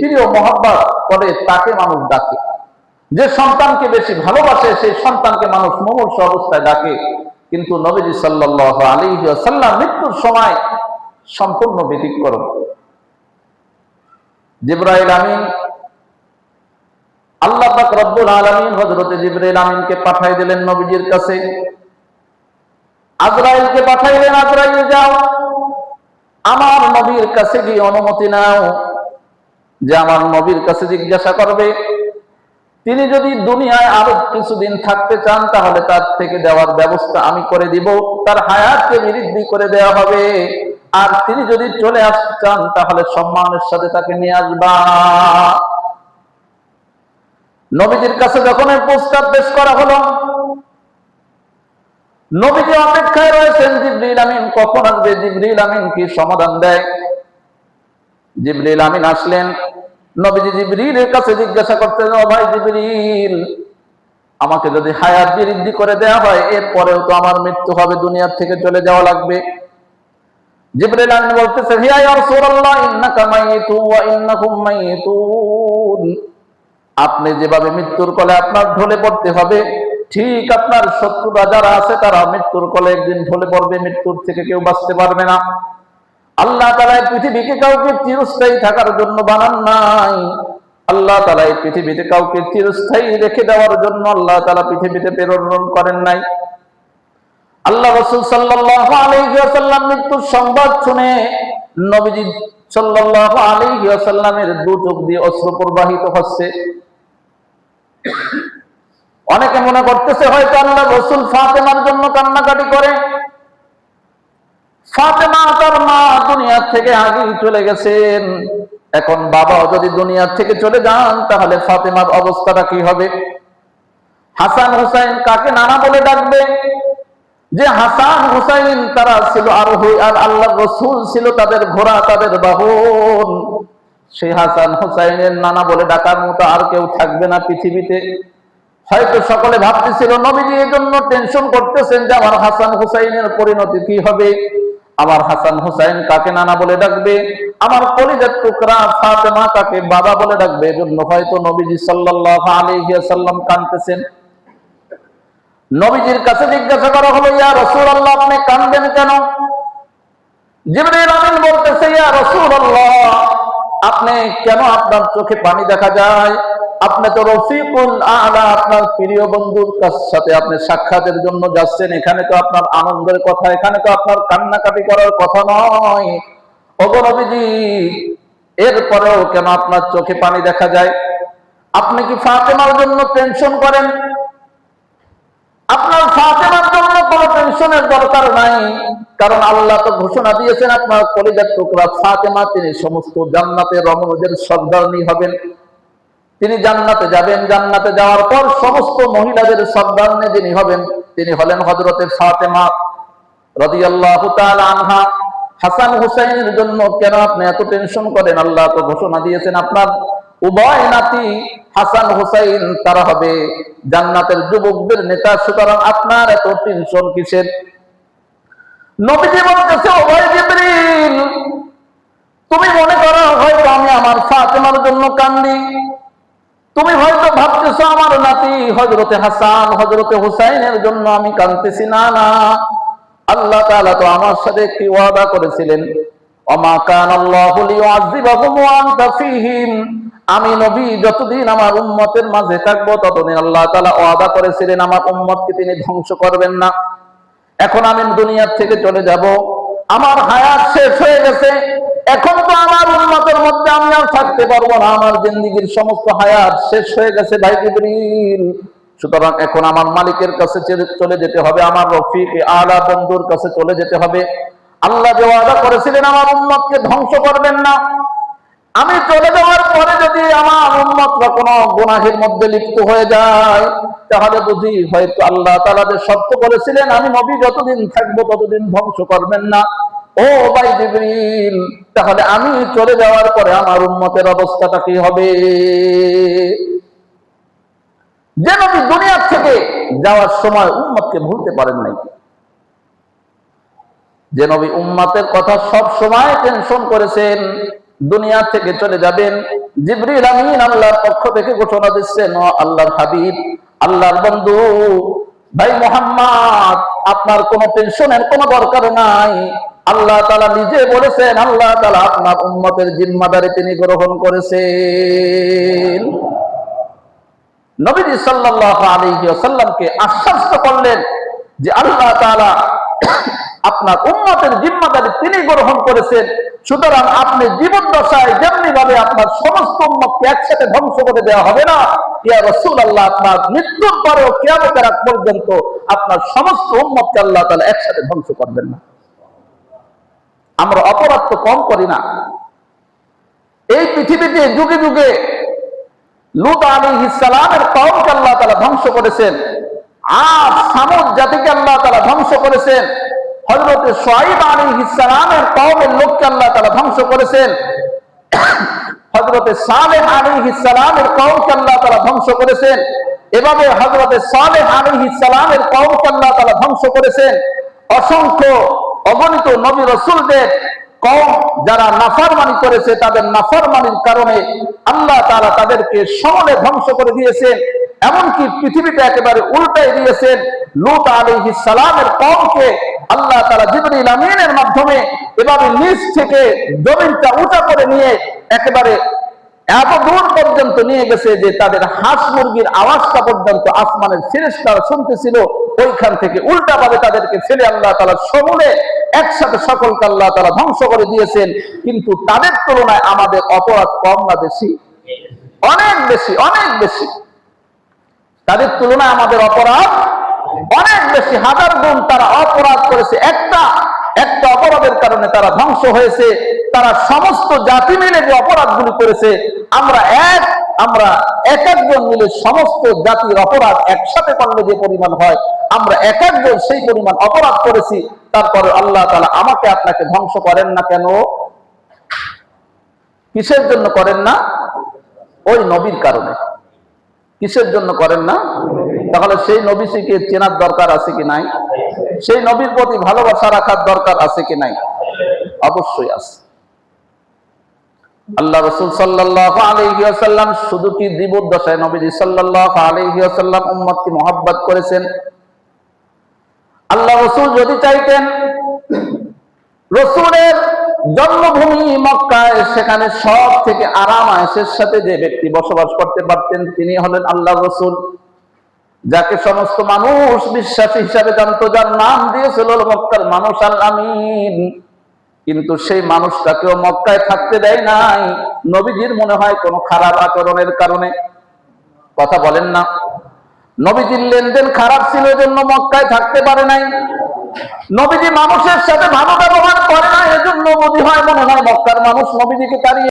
প্রিয় মহব্বত করে তাকে মানুষ ডাকে। যে সন্তানকে বেশি ভালোবাসে, সেই সন্তানকে মানুষ মুমূর্ষ অবস্থায় ডাকে। কিন্তু নবীজি সাল্লাহ আলী সাল্লাম মৃত্যুর সময় সম্পূর্ণ ব্যতিক্রম। জিব্রাইল আমিন, আল্লাহ রব্বুল আলামিন হযরতে জিবরাইল আমিনকে পাঠিয়ে দিলেন নবীজির কাছে। আজরাইলকে পাঠাইলেন, আজরাইল যাও। আমার নবীর কাছে গিয়ে অনুমতি নাও। যে আমার নবীর কাছে জিজ্ঞাসা করবে, তিনি যদি দুনিয়ায় আরও কিছুদিন থাকতে চান, তাহলে তার থেকে দেওয়ার ব্যবস্থা আমি করে দিব, তার হায়াতকে বৃদ্ধি করে দেওয়া হবে। আর তিনি যদি চলে আসতে চান, তাহলে সম্মানের সাথে তাকে নিয়ে আসবা। নবীজির কাছে যখন প্রস্তাব পেশ করা হলো, নবীজি অপেক্ষায় রয়েছেন, জিবরিল আমিন, কখন আসবে? জিবরিল আমিন কি সমাধান দেয়? জিবরিল আমিন আসলেন। নবীজি জিবরিলের কাছে জিজ্ঞাসা করতে ও ভাই জিবরিল, আমাকে যদি হায়াত বৃদ্ধি করে দেওয়া হয়, এরপরেও তো আমার মৃত্যু হবে দুনিয়ার থেকে চলে যাওয়া লাগবে। জিবরিল আমিন বলতেছে হে ইয়া রাসূলুল্লাহ, ইন্নাকা মাইয়িতু ওয়া ইন্নাকুম মাইয়িতুন আপনি যেভাবে মৃত্যুর কলে আপনার ঢলে পড়তে হবে, ঠিক আপনার শত্রুরা যারা আছে তারা মৃত্যুর কলে একদিন ঢলে পড়বে, মৃত্যুর থেকে কেউ বাঁচতে পারবে না। আল্লাহ তালা পৃথিবীকে কাউকে চিরস্থায়ী থাকার জন্য বানান নাই। আল্লাহ তালা এই পৃথিবীতে কাউকে চিরস্থায়ী রেখে দেওয়ার জন্য আল্লাহ তালা পৃথিবীতে প্রেরণ করেন নাই। আল্লাহ রসুল সাল্লাহ মৃত্যুর সংবাদ শুনে নবীজি সাল্লাহ আলহিহাসাল্লামের দু চোখ দিয়ে অস্ত্র প্রবাহিত হচ্ছে। অনেকে মনে করতেছে হয়তো আল্লাহ রসুল ফাতেমার জন্য কান্নাকাটি করে। ফাতেমা তার মা দুনিয়ার থেকে আগেই চলে গেছেন। এখন বাবাও যদি দুনিয়ার থেকে চলে যান, তাহলে ফাতেমার অবস্থাটা কি হবে? হাসান হুসাইন কাকে নানা বলে ডাকবে? যে হাসান হুসাইন তারা ছিল আরোহী, আর আল্লাহ রসুল ছিল তাদের ঘোড়া, তাদের বাহন। সেই হাসান হুসাইনের নানা বলে ডাকার মতো আর কেউ থাকবে না পৃথিবীতে। হয়তো সকলে ভাবতেছিল, নবীজি এই জন্য টেনশন করতেছেন যে আমার হাসান হুসাইনের পরিণতি কি হবে? আমার হাসান হুসাইন কাকে নানা বলে ডাকবে? আমার কলিজার টুকরা ফাতেমা কাকে বাবা বলে ডাকবে? এজন্য হয়তো নবীজি সাল্লাল্লাহু আলাইহি ওয়াসাল্লাম কাঁদতেছেন নবীজির কাছে জিজ্ঞাসা করা হলো, ইয়া রাসূলুল্লাহ, আপনি কাঁদবেন কেন? জিবরাইল আমিন বলতেছে, ইয়া রাসূলুল্লাহ, আপনি কেন আপনার চোখে পানি দেখা যায়? আপনি তো রফিকুল আলা আপনার প্রিয় বন্ধুর সাথে আপনি সাক্ষাতের জন্য যাচ্ছেন। এখানে তো আপনার আনন্দের কথা, এখানে তো আপনার কান্নাকাটি করার কথা নয়। এরপরেও কেন আপনার চোখে পানি দেখা যায়? আপনি কি ফাতেমার জন্য টেনশন করেন? আপনার ফাতেমার জন্য কোনো টেনশনের দরকার নাই। কারণ আল্লাহ তো ঘোষণা দিয়েছেন আপনার কলিজার টুকরা ফাতেমা, তিনি সমস্ত জান্নাতে রমণদের সর্দারনি হবেন। তিনি জান্নাতে যাবেন। জান্নাতে যাওয়ার পর সমস্ত মহিলাদের সর্দারনে যিনি হবেন, তিনি হলেন হজরতে ফাতেমা রদিয়াল্লাহু আনহা। হাসান হুসাইনের জন্য কেন আপনি এত টেনশন করেন? আল্লাহ তো ঘোষণা দিয়েছেন আপনার উভয় নাতি হাসান হুসাইন, তারা হবে জান্নাতের যুবকদের নেতা। সুতরাং আপনার এত টেনশন কিসের? বলতেছে তুমি মনে করো হয়তো আমি আমার ফাতেমার জন্য কান্দি। তুমি হয়তো ভাবতেছো আমার নাতি হজরতে হাসান হজরতে হুসাইনের জন্য আমি কাঁদতেছি। না না। আল্লাহ তাআলা তো আমার সাথে একটি ওয়াদা করেছিলেন। আমি নবী, যতদিন আমার উম্মতের মাঝে থাকব, ততদিন আল্লাহ তাআলা ওয়াদা করেছিলেন, আমার উম্মতকে তিনি ধ্বংস করবেন না। এখন আমি দুনিয়ার থেকে চলে যাব। আমার হায়াত শেষ হয়ে গেছে। এখন তো আমার উন্মতের মধ্যে আমি আর থাকতে পারব না, আমার জিন্দিগির সমস্ত হায়াত শেষ হয়ে গেছে ভাই জিবরিল। সুতরাং এখন আমার মালিকের কাছে চলে- যেতে হবে, আমার রফিক আলা বন্ধুর কাছে চলে যেতে হবে। আল্লাহ যে ওয়াদা করেছিলেন আমার উন্মতকে ধ্বংস করবেন না। আমি চলে যাওয়ার পরে যদি আমার উন্মতরা কোনো গুনাহের মধ্যে লিপ্ত হয়ে যায়, তাহলে বুঝি হয়তো আল্লাহ তাআলা যে সত্য বলেছিলেন আমি নবী যতদিন থাকব ততদিন ধ্বংস করবেন না। ও ভাই জিবরিল, তাহলে আমি চলে যাওয়ার পরে আমার উন্মতের অবস্থাটা কি হবে? যে নবী দুনিয়ার থেকে যাওয়ার সময় উম্মতকে ভুলতে পারেন নাই। যে নবী উম্মাতের কথা সব সময় টেনশন করেছেন, দুনিয়া থেকে চলে যাবেন। জিবরিল আমিন আল্লাহর পক্ষ থেকে ঘোষণা দিচ্ছেন আল্লাহর হাবিব, আল্লাহর বন্ধু, ভাই মোহাম্মদ, আপনার কোনো টেনশনের কোনো দরকার নাই। আল্লাহ তালা নিজে বলেছেন, আল্লাহ তালা আপনার উম্মতের জিম্মাদারি তিনি গ্রহণ করেছেন। নবীজি সাল্লাল্লাহু আলাইহি ওয়াসাল্লামকে আশ্বস্ত করলেন যে আল্লাহ তাআলা আপনার উম্মতের জিম্মাদারি তিনি গ্রহণ করেছেন। সুতরাং আপনি জীবন দশায় যেমনি ভাবে আপনার সমস্ত উম্মতকে একসাথে ধ্বংস করে দেওয়া হবে না, ইয়া আল্লাহ আপনার মৃত্যুর পরেও কিয়ামতের আগ পর্যন্ত আপনার সমস্ত উম্মতকে আল্লাহ তাআলা একসাথে ধ্বংস করবেন না। আমরা অপরাধ তো কম করি না। এই পৃথিবীতে যুগে যুগে লুত আলী ইসালামের কওমকে আল্লাহ তালা ধ্বংস করেছেন, আর সামুদ জাতিকে আল্লাহ তালা ধ্বংস করেছেন হজরত সোয়াইব আলী ইসালামের কওমের লোককে আল্লাহ তালা ধ্বংস করেছেন হজরতে সালেহ আলী ইসালামের কওমকে আল্লাহ তালা ধ্বংস করেছেন, এভাবে হজরতে সালেহ আলী ইসালামের কওমকে আল্লাহ তালা ধ্বংস করেছেন। অসংখ্য অগণিত নবী রসুলদের কম যারা নাফারমানি করেছে, তাদের নাফারমানির কারণে আল্লাহ তারা তাদেরকে সমলে ধ্বংস করে দিয়েছেন, এমনকি পৃথিবীতে একেবারে উল্টাই দিয়েছেন। লুত আলী সালামের কমকে আল্লাহ তারা জিবরিল আমিনের মাধ্যমে এভাবে নিচ থেকে জমিনটা উঁচা করে নিয়ে একেবারে এত দূর পর্যন্ত নিয়ে গেছে যে তাদের হাঁস মুরগির আওয়াজটা পর্যন্ত আসমানের ফেরেশতারা শুনতেছিল। ওইখান থেকে উল্টা ভাবে তাদেরকে ফেলে আল্লাহ তালা সমূলে একসাথে সকলকে আল্লাহ তালা ধ্বংস করে দিয়েছেন। কিন্তু তাদের তুলনায় আমাদের অপরাধ কম না বেশি? অনেক বেশি অনেক বেশি। তাদের তুলনায় আমাদের অপরাধ অনেক বেশি। হাজার গুণ তারা অপরাধ করেছে। একটা একটা অপরাধের কারণে তারা ধ্বংস হয়েছে। তারা সমস্ত জাতি মিলে যে অপরাধগুলি করেছে, আমরা এক আমরা এক একজন মিলে সমস্ত জাতির অপরাধ একসাথে করলে যে পরিমাণ হয়, আমরা এক একজন সেই পরিমাণ অপরাধ করেছি, তারপরে আল্লাহ তালা আমাকে আপনাকে ধ্বংস করেন না কেন? কিসের জন্য করেন না? ওই নবীর কারণে। কিসের জন্য করেন না? তাহলে সেই নবী নবীকে চেনার দরকার আছে কি নাই? সেই নবীর প্রতি ভালোবাসা রাখার দরকার আছে কি নাই? অবশ্যই আছে। আল্লাহ রসুল সাল্লাহ আলহিহাসাল্লাম শুধু কি জীবদ্দশায় নবীজি সাল্লাহ আলহিহাসাল্লাম উম্মতকে মহাব্বত করেছেন। আল্লাহ রসুল যদি চাইতেন, রসুলের জন্মভূমি মক্কায় সেখানে সব থেকে আরাম আয়েসের সাথে যে ব্যক্তি বসবাস করতে পারতেন, তিনি হলেন আল্লাহ রসুল। যাকে সমস্ত মানুষ বিশ্বাসী হিসাবে জানতো, যার নাম দিয়েছিল মক্কার মানুষ আল কিন্তু সেই মানুষটাকেও মক্কায় থাকতে দেয় নাই। নবীজির মনে হয় কোনো খারাপ আচরণের কারণে। কথা বলেন না। নবীজির লেনদেন খারাপ ছিল জন্য মক্কায় থাকতে পারে নাই। নবীজি মানুষের সাথে ভালো ব্যবহার করে না, এজন্য নবী হয় মনে হয় মক্কার মানুষ। নবীজিকে তাড়িয়ে